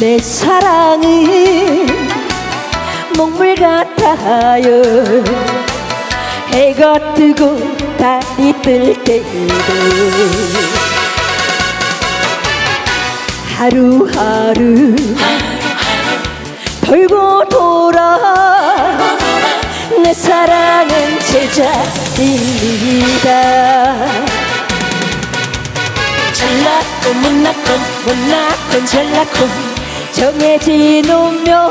내 사랑은 먹물 같아요. 해가 뜨고 달이 뜰 때에도 하루하루 돌고 돌아 내 사랑은 제자입니다. 잘났고 못났고 못났고 잘났고 정해진 운명.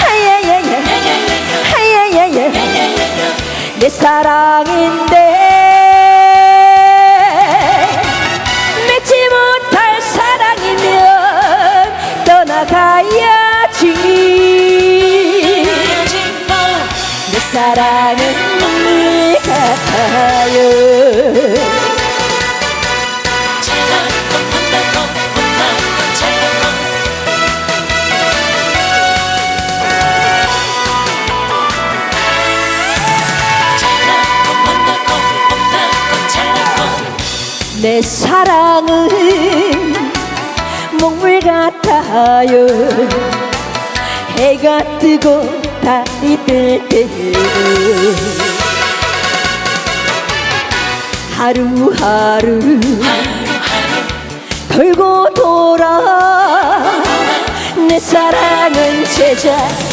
하야야야 하야야야 내 사랑인데 맺지 못할 사랑이면 떠나가야지. 내 사랑은 내 사랑은 먹물 같아요. 해가 뜨고 달이 뜰 때도 하루하루 돌고 돌아 내 사랑은 제자입니다.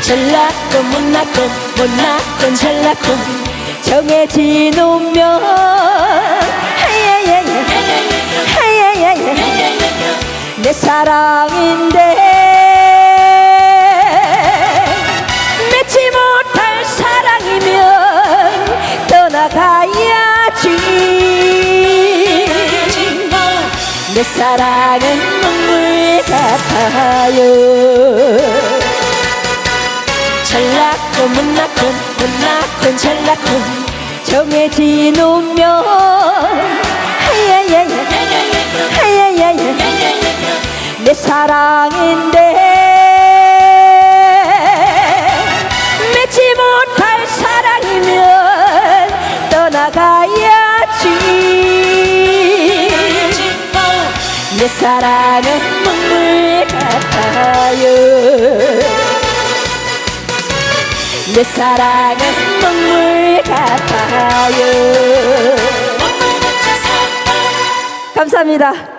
잘났고 못났고 못났고 잘났고 정해진 운명. 내 사랑인데 맺지 못할 사랑이면 떠나가야지. 내 사랑은 눈물 같아요 잘났고 못났고 못났고 잘났고 정해진 운명. 하야야야. 하야야야. 내 사랑인데. 맺지 못할 사랑이면 떠나가야지. 내 사랑은 눈물 같아요 내 사랑은 눈물 같아요. 감사합니다